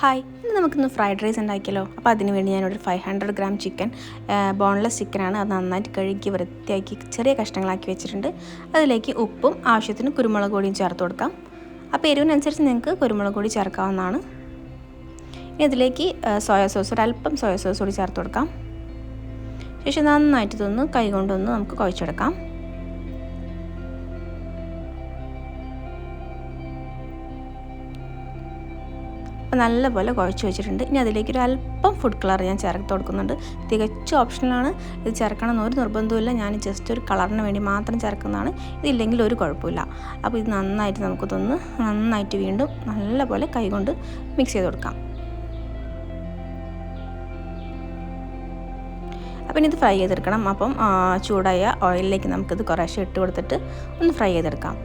Hi ഇന്ന് നമുക്കിന്ന് fried rice ഉണ്ടാക്കിയല്ലോ അപ്പോൾ അതിന് വേണ്ടി ഞാനൊരു five hundred gram chicken boneless ചിക്കനാണ് അത് നന്നായിട്ട് കഴുകി വൃത്തിയാക്കി ചെറിയ കഷ്ണങ്ങളാക്കി വെച്ചിട്ടുണ്ട്. അതിലേക്ക് ഉപ്പും ആവശ്യത്തിന് കുരുമുളക് പൊടിയും ചേർത്ത് കൊടുക്കാം. അപ്പോൾ എരിവിനനുസരിച്ച് നിങ്ങൾക്ക് കുരുമുളക് പൊടി ചേർക്കാവുന്നതാണ്. ഇനി ഇതിലേക്ക് സോയാ സോസ് ഒരു അല്പം സോയാ സോസ് കൂടി ചേർത്ത് കൊടുക്കാം. ശേഷം നന്നായിട്ട് ഇതൊന്ന് കൈ കൊണ്ടൊന്ന് നമുക്ക് കുഴച്ചെടുക്കാം. അപ്പോൾ നല്ലപോലെ കുഴച്ച് വെച്ചിട്ടുണ്ട്. ഇനി അതിലേക്ക് ഒരു അല്പം ഫുഡ് കളർ ഞാൻ ചേർത്ത് കൊടുക്കുന്നുണ്ട്. തികച്ചും ഓപ്ഷണലാണ് ഇത് ചേർക്കണം എന്നൊരു നിർബന്ധമില്ല ഞാൻ ജസ്റ്റ് ഒരു കളറിന് വേണ്ടി മാത്രം ചേർക്കുന്നതാണ്. ഇതില്ലെങ്കിൽ ഒരു കുഴപ്പമില്ല അപ്പോൾ ഇത് നന്നായിട്ട് നമുക്കിതൊന്ന് നന്നായിട്ട് വീണ്ടും നല്ലപോലെ കൈകൊണ്ട് മിക്സ് ചെയ്ത് കൊടുക്കാം. അപ്പം ഇത് ഫ്രൈ ചെയ്തെടുക്കണം. അപ്പം ചൂടായ ഓയിലിലേക്ക് നമുക്കിത് കുറേശ്ശെ ഇട്ട് കൊടുത്തിട്ട് ഒന്ന് ഫ്രൈ ചെയ്തെടുക്കാം.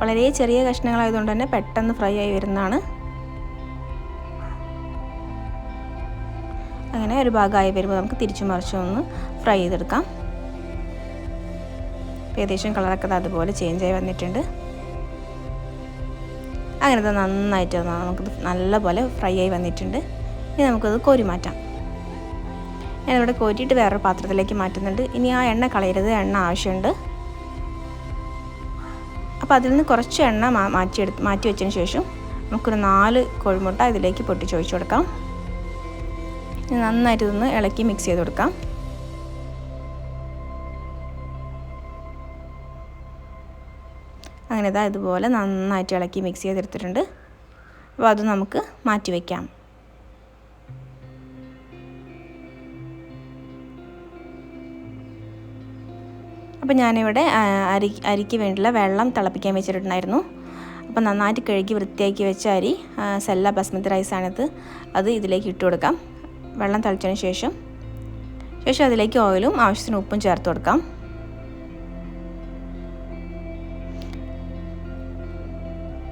വളരെ ചെറിയ കഷ്ണങ്ങളായതുകൊണ്ട് തന്നെ പെട്ടെന്ന് ഫ്രൈ ആയി വരുന്നതാണ്. അങ്ങനെ ഒരു ഭാഗമായി വരുമ്പോൾ നമുക്ക് തിരിച്ചു മറിച്ച് ഒന്ന് ഫ്രൈ ചെയ്തെടുക്കാം. ഏകദേശം കളറൊക്കെ അതുപോലെ ചേഞ്ച് ആയി വന്നിട്ടുണ്ട്. അങ്ങനത്തെ നന്നായിട്ട് നമുക്കത് നല്ലപോലെ ഫ്രൈ ആയി വന്നിട്ടുണ്ട്. ഇനി നമുക്കത് കോരി മാറ്റാം. ഞാനിവിടെ കോരിയിട്ട് വേറൊരു പാത്രത്തിലേക്ക് മാറ്റുന്നുണ്ട്. ഇനി ആ എണ്ണ കളയരുത്. എണ്ണ ആവശ്യമുണ്ട്. അപ്പോൾ അതിൽ നിന്ന് കുറച്ച് എണ്ണ മാറ്റിയെടു മാറ്റി വെച്ചതിന് ശേഷം നമുക്കൊരു നാല് കോഴിമുട്ട ഇതിലേക്ക് പൊട്ടിച്ച് ഒഴിച്ചു കൊടുക്കാം നന്നായിട്ട് ഇതൊന്ന് ഇളക്കി മിക്സ് ചെയ്ത് കൊടുക്കാം. അങ്ങനെ ഇതാ ഇതുപോലെ നന്നായിട്ട് ഇളക്കി മിക്സ് ചെയ്തെടുത്തിട്ടുണ്ട്. അപ്പോൾ അത് നമുക്ക് മാറ്റി വയ്ക്കാം അപ്പോൾ ഞാനിവിടെ അരി അരിക്ക് വേണ്ടിയുള്ള വെള്ളം തിളപ്പിക്കാൻ വെച്ചിട്ടുണ്ടായിരുന്നു. അപ്പോൾ നന്നായിട്ട് കഴുകി വൃത്തിയാക്കി വെച്ച അരി സെല്ല ബസ്മതി റൈസാണിത്. അത് ഇതിലേക്ക് ഇട്ട് കൊടുക്കാം. വെള്ളം തിളച്ചതിന് ശേഷം ശേഷം അതിലേക്ക് ഓയിലും ആവശ്യത്തിന് ഉപ്പും ചേർത്ത് കൊടുക്കാം.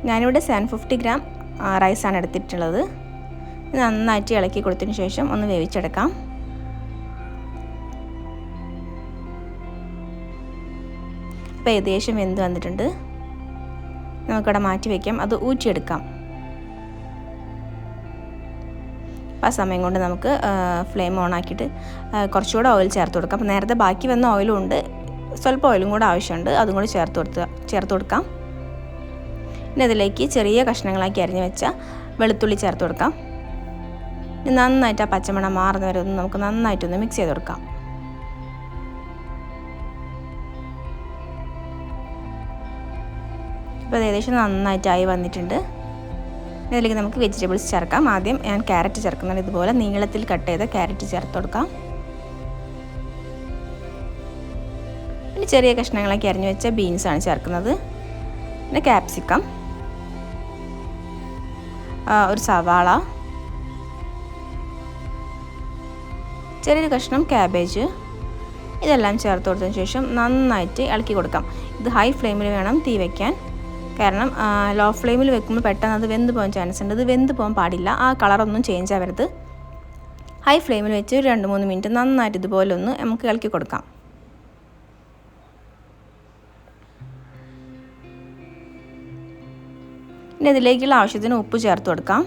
ഞാനിവിടെ സെവൻ ഫിഫ്റ്റി ഗ്രാം റൈസാണ് എടുത്തിട്ടുള്ളത്. നന്നായിട്ട് ഇളക്കി കൊടുത്തതിന് ശേഷം ഒന്ന് വേവിച്ചെടുക്കാം. ഇപ്പോൾ ഏകദേശം വെന്ത് വന്നിട്ടുണ്ട്. നമുക്കവിടെ മാറ്റി വയ്ക്കാം അത് ഊറ്റിയെടുക്കാം. ആ സമയം കൊണ്ട് നമുക്ക് ഫ്ലെയിം ഓൺ ആക്കിയിട്ട് കുറച്ചുകൂടെ ഓയിൽ ചേർത്ത് കൊടുക്കാം. അപ്പോൾ നേരത്തെ ബാക്കി വന്ന ഓയിലും ഉണ്ട്. സ്വല്പം ഓയിലും കൂടെ ആവശ്യമുണ്ട്. അതും കൂടി ചേർത്ത് കൊടുത്ത് ചേർത്ത് കൊടുക്കാം. ഇനി അതിലേക്ക് ചെറിയ കഷ്ണങ്ങളാക്കി അരിഞ്ഞ് വെച്ച വെളുത്തുള്ളി ചേർത്ത് കൊടുക്കാം. നന്നായിട്ട് ആ പച്ചമണം മാറുന്ന വരെ ഒന്ന് നമുക്ക് നന്നായിട്ടൊന്ന് മിക്സ് ചെയ്ത് കൊടുക്കാം. ഇപ്പോൾ ഏകദേശം നന്നായിട്ടായി വന്നിട്ടുണ്ട്. ഇതിലേക്ക് നമുക്ക് വെജിറ്റബിൾസ് ചേർക്കാം. ആദ്യം ഞാൻ ക്യാരറ്റ് ചേർക്കുന്നുണ്ട്. ഇതുപോലെ നീളത്തിൽ കട്ട് ചെയ്ത് ക്യാരറ്റ് ചേർത്ത് കൊടുക്കാം. പിന്നെ ചെറിയ കഷ്ണങ്ങളൊക്കെ അരിഞ്ഞു വെച്ച ബീൻസാണ് ചേർക്കുന്നത്. പിന്നെ ക്യാപ്സിക്കം. ഒരു സവാള. ചെറിയൊരു കഷ്ണം ക്യാബേജ്. ഇതെല്ലാം ചേർത്ത് കൊടുത്തതിന് ശേഷം നന്നായിട്ട് ഇളക്കി കൊടുക്കാം. ഇത് ഹൈ ഫ്ലെയിമിൽ വേണം തീ വയ്ക്കാൻ കാരണം ലോ ഫ്ലെയിമിൽ വെക്കുമ്പോൾ പെട്ടെന്ന് അത് വെന്ത് പോകാൻ ചാൻസ് ഉണ്ട്. ഇത് വെന്ത് പോകാൻ പാടില്ല. ആ കളറൊന്നും ചേഞ്ച് ആവരുത്. ഹൈ ഫ്ലെയിമിൽ വെച്ച് ഒരു രണ്ട് മൂന്ന് മിനിറ്റ് നന്നായിട്ട് ഇതുപോലെ ഒന്ന് നമുക്ക് ഇളക്കി കൊടുക്കാം. ഇനി ഇതിലേക്കുള്ള ആവശ്യത്തിന് ഉപ്പ് ചേർത്ത് കൊടുക്കാം.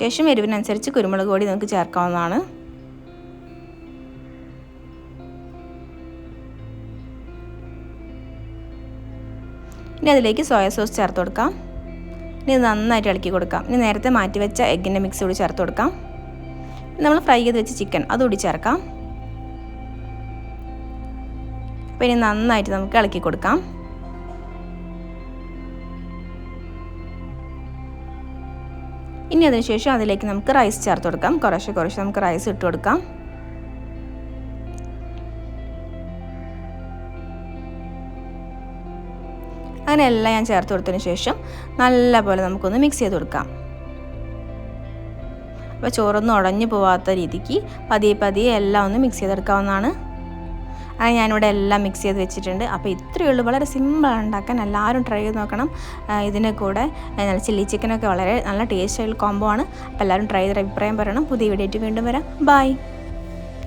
ശേഷം എരിവിനനുസരിച്ച് കുരുമുളക് പൊടി നമുക്ക് ചേർക്കാവുന്നതാണ്. ഇനി അതിലേക്ക് സോയ സോസ് ചേർത്ത് കൊടുക്കാം. ഇനി നന്നായിട്ട് ഇളക്കി കൊടുക്കാം. ഇനി നേരത്തെ മാറ്റി വെച്ച എഗ്ഗിന്റെ മിക്സ് കൂടി ചേർത്ത് കൊടുക്കാം. നമ്മൾ ഫ്രൈ ചെയ്ത് വെച്ച ചിക്കൻ അതുകൂടി ചേർക്കാം. അപ്പോൾ ഇനി നന്നായിട്ട് നമുക്ക് ഇളക്കി കൊടുക്കാം. ഇനി അതിനുശേഷം അതിലേക്ക് നമുക്ക് റൈസ് ചേർത്ത് കൊടുക്കാം. കുറേശ്ശെ കുറേശ്ശെ നമുക്ക് റൈസ് ഇട്ട് കൊടുക്കാം. അങ്ങനെ എല്ലാം ഞാൻ ചേർത്ത് കൊടുത്തതിന് ശേഷം നല്ലപോലെ നമുക്കൊന്ന് മിക്സ് ചെയ്ത് കൊടുക്കാം. അപ്പോൾ ചോറൊന്നും ഉടഞ്ഞു പോവാത്ത രീതിക്ക് പതിയെ പതിയെ എല്ലാം ഒന്ന് മിക്സ് ചെയ്തെടുക്കാവുന്നതാണ്. അങ്ങനെ ഞാനിവിടെ എല്ലാം മിക്സ് ചെയ്ത് വെച്ചിട്ടുണ്ട്. അപ്പോൾ ഇത്രയേ ഉള്ളൂ. വളരെ സിമ്പിളാണ് ഉണ്ടാക്കാൻ. എല്ലാവരും ട്രൈ ചെയ്ത് നോക്കണം. ഇതിന്റെ കൂടെ നല്ല ചില്ലി ചിക്കനൊക്കെ വളരെ നല്ല ടേസ്റ്റ് ആയിട്ടുള്ള കോംബോ ആണ്. അപ്പോൾ എല്ലാവരും ട്രൈ ചെയ്ത് അഭിപ്രായം പറയണം. പുതിയ വീഡിയോ വീണ്ടും വരാം. ബൈ